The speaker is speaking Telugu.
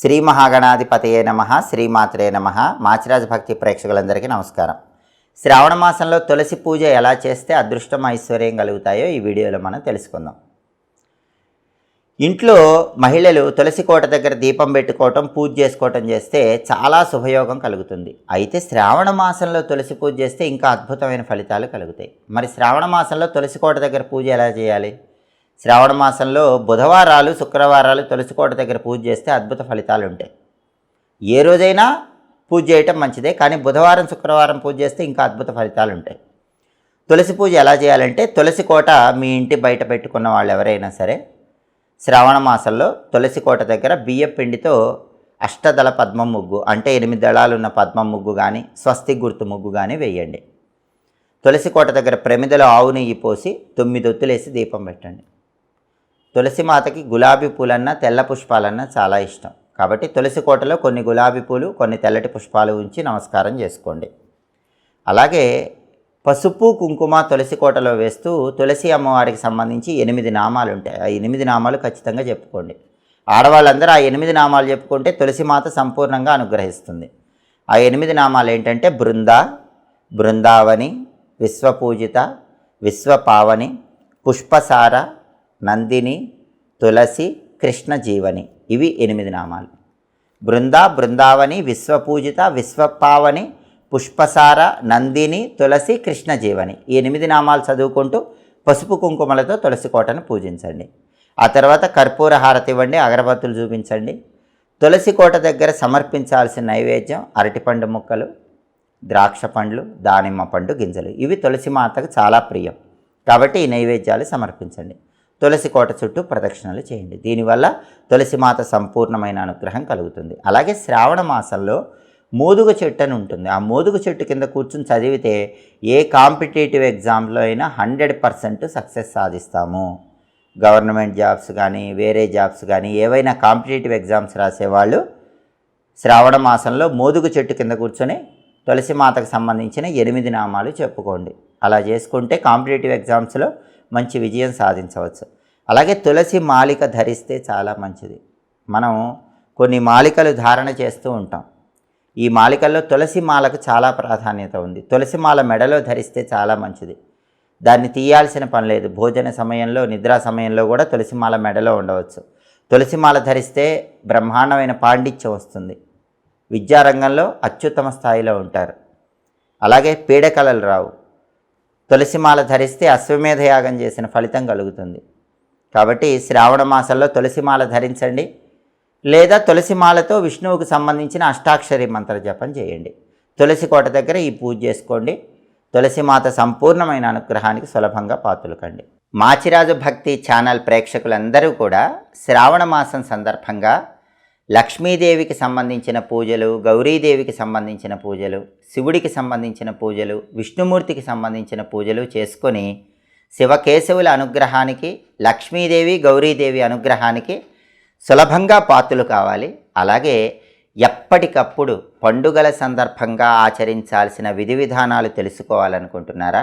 శ్రీ మహాగణాధిపతయే నమ శ్రీమాత్రే నమ. మాచిరాజ భక్తి ప్రేక్షకులందరికీ నమస్కారం. శ్రావణ మాసంలో తులసి పూజ ఎలా చేస్తే అదృష్టం ఐశ్వర్యం కలుగుతాయో ఈ వీడియోలో మనం తెలుసుకుందాం. ఇంట్లో మహిళలు తులసి కోట దగ్గర దీపం పెట్టుకోవటం పూజ చేసుకోవటం చేస్తే చాలా శుభయోగం కలుగుతుంది. అయితే శ్రావణ మాసంలో తులసి పూజ చేస్తే ఇంకా అద్భుతమైన ఫలితాలు కలుగుతాయి. మరి శ్రావణ మాసంలో తులసి కోట దగ్గర పూజ ఎలా చేయాలి? శ్రావణ మాసంలో బుధవారాలు శుక్రవారాలు తులసి కోట దగ్గర పూజ చేస్తే అద్భుత ఫలితాలు ఉంటాయి. ఏ రోజైనా పూజ చేయటం మంచిదే కానీ బుధవారం శుక్రవారం పూజ చేస్తే ఇంకా అద్భుత ఫలితాలు ఉంటాయి. తులసి పూజ ఎలా చేయాలంటే తులసి కోట మీ ఇంటి బయట పెట్టుకున్న వాళ్ళు ఎవరైనా సరే శ్రావణ మాసంలో తులసి కోట దగ్గర బియ్య పిండితో అష్టదళ పద్మం ముగ్గు అంటే ఎనిమిది దళాలు ఉన్న పద్మం ముగ్గు కానీ స్వస్తి గుర్తు ముగ్గు కానీ వేయండి. తులసి కోట దగ్గర ప్రమిదలో ఆవు నెయ్యి పోసి తొమ్మిది ఒత్తులేసి దీపం పెట్టండి. తులసి మాతకి గులాబీ పూలన్నా తెల్ల పుష్పాలన్నా చాలా ఇష్టం. కాబట్టి తులసి కోటలో కొన్ని గులాబీ పూలు కొన్ని తెల్లటి పుష్పాలు ఉంచి నమస్కారం చేసుకోండి. అలాగే పసుపు కుంకుమ తులసి కోటలో వేస్తూ తులసి అమ్మవారికి సంబంధించి ఎనిమిది నామాలు ఉంటాయి. ఆ ఎనిమిది నామాలు ఖచ్చితంగా చెప్పుకోండి. ఆడవాళ్ళందరూ ఆ ఎనిమిది నామాలు చెప్పుకుంటే తులసి మాత సంపూర్ణంగా అనుగ్రహిస్తుంది. ఆ ఎనిమిది నామాలు ఏంటంటే బృంద బృందావని విశ్వపూజిత విశ్వపావని పుష్పసార నందిని తులసి కృష్ణ జీవని ఇవి ఎనిమిది నామాలు. బృంద బృందావని విశ్వపూజిత విశ్వపావని పుష్పసార నందిని తులసి కృష్ణ జీవని ఈ ఎనిమిది నామాలు చదువుకుంటూ పసుపు కుంకుమలతో తులసి కోటను పూజించండి. ఆ తర్వాత కర్పూర హారతి ఇవ్వండి అగరబత్తులు చూపించండి. తులసి కోట దగ్గర సమర్పించాల్సిన నైవేద్యం అరటిపండు ముక్కలు ద్రాక్ష పండ్లు దానిమ్మ పండు గింజలు. ఇవి తులసి మాతకు చాలా ప్రియం. కాబట్టి ఈ నైవేద్యాలు సమర్పించండి. తులసి కోట చుట్టూ ప్రదక్షిణలు చేయండి. దీనివల్ల తులసి మాత సంపూర్ణమైన అనుగ్రహం కలుగుతుంది. అలాగే శ్రావణ మాసంలో మోదుగ చెట్టు అని ఉంటుంది. ఆ మోదుగ చెట్టు కింద కూర్చుని చదివితే ఏ కాంపిటేటివ్ ఎగ్జామ్లో అయినా హండ్రెడ్ పర్సెంట్ సక్సెస్ సాధిస్తాము. గవర్నమెంట్ జాబ్స్ కానీ వేరే జాబ్స్ కానీ ఏవైనా కాంపిటేటివ్ ఎగ్జామ్స్ రాసేవాళ్ళు శ్రావణ మాసంలో మోదుగు చెట్టు కింద కూర్చొని తులసి మాతకు సంబంధించిన ఎనిమిది నామాలు చెప్పుకోండి. అలా చేసుకుంటే కాంపిటేటివ్ ఎగ్జామ్స్లో మంచి విజయం సాధించవచ్చు. అలాగే తులసి మాలిక ధరిస్తే చాలా మంచిది. మనం కొన్ని మాలికలు ధారణ చేస్తూ ఉంటాం. ఈ మాలికల్లో తులసి మాలకు చాలా ప్రాధాన్యత ఉంది. తులసి మాల మెడలో ధరిస్తే చాలా మంచిది. దాన్ని తీయాల్సిన పని లేదు. భోజన సమయంలో నిద్రా సమయంలో కూడా తులసిమాల మెడలో ఉండవచ్చు. తులసిమాల ధరిస్తే బ్రహ్మాండమైన పాండిత్యం వస్తుంది. విద్యారంగంలో అత్యుత్తమ స్థాయిలో ఉంటారు. అలాగే పీడకలలు రావు. తులసిమాల ధరిస్తే అశ్వమేధ యాగం చేసిన ఫలితం కలుగుతుంది. కాబట్టి శ్రావణ మాసంలో తులసిమాల ధరించండి. లేదా తులసిమాలతో విష్ణువుకు సంబంధించిన అష్టాక్షరి మంత్ర జపం చేయండి. తులసి కోట దగ్గర ఈ పూజ చేసుకోండి. తులసిమాత సంపూర్ణమైన అనుగ్రహానికి సులభంగా పాతులకండి. మాచిరాజు భక్తి ఛానల్ ప్రేక్షకులందరూ కూడా శ్రావణ మాసం సందర్భంగా లక్ష్మీదేవికి సంబంధించిన పూజలు గౌరీదేవికి సంబంధించిన పూజలు శివుడికి సంబంధించిన పూజలు విష్ణుమూర్తికి సంబంధించిన పూజలు చేసుకొని శివకేశవుల అనుగ్రహానికి లక్ష్మీదేవి గౌరీదేవి అనుగ్రహానికి సులభంగా పాత్రలు కావాలి. అలాగే ఎప్పటికప్పుడు పండుగల సందర్భంగా ఆచరించాల్సిన విధి విధానాలు తెలుసుకోవాలనుకుంటున్నారా?